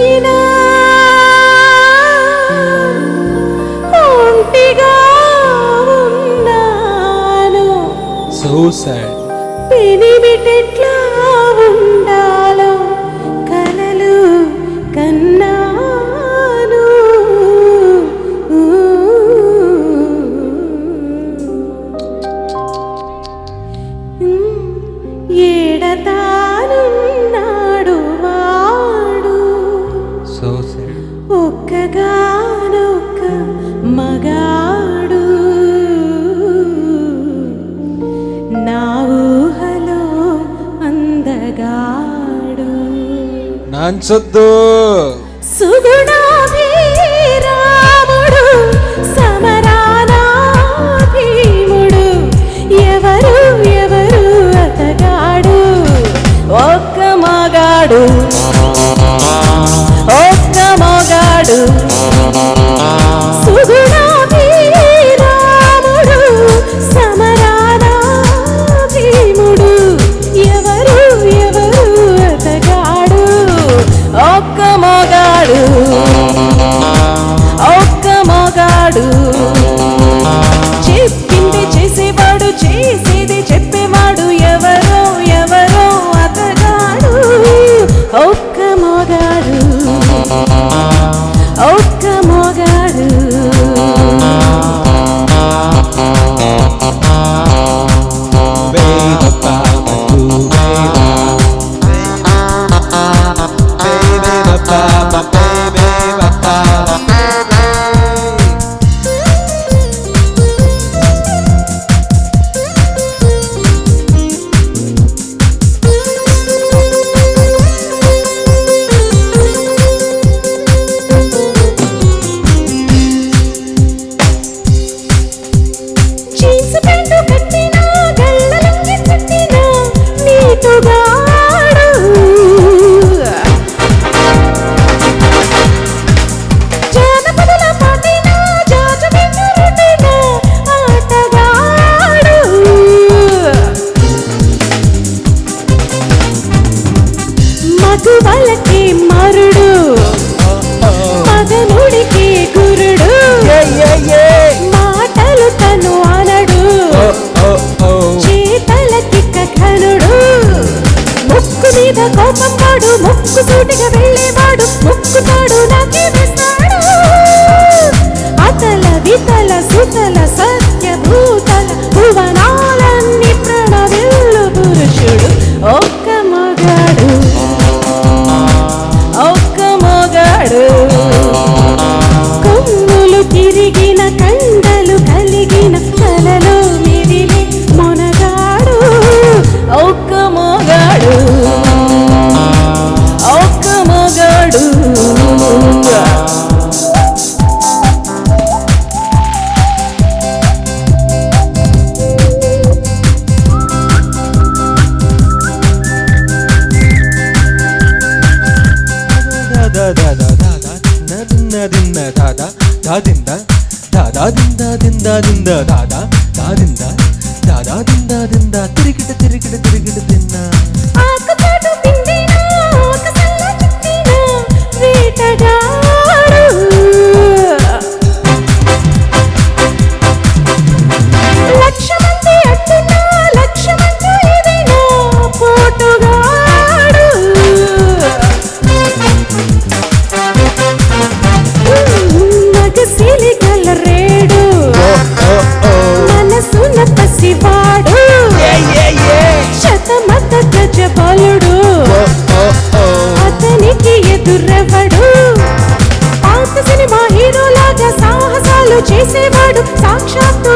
వచ్చిన ఒంటిగా ఉన్నాను సో సాడ్ పెనిమిటెట్లా ఉండాలో. నాంచొద్దు సుగుణా మీద కోపం వాడు ముక్కు సూటిగా వెళ్ళేవాడు ముక్కుతాడు నాకే వేస్తాడు. అతల వితల సుతల సత్యభూతల భూతల తిరిగిట తిరిగిట తిరిగిట తిన్నా. చేసేవాడు సాక్షాత్తు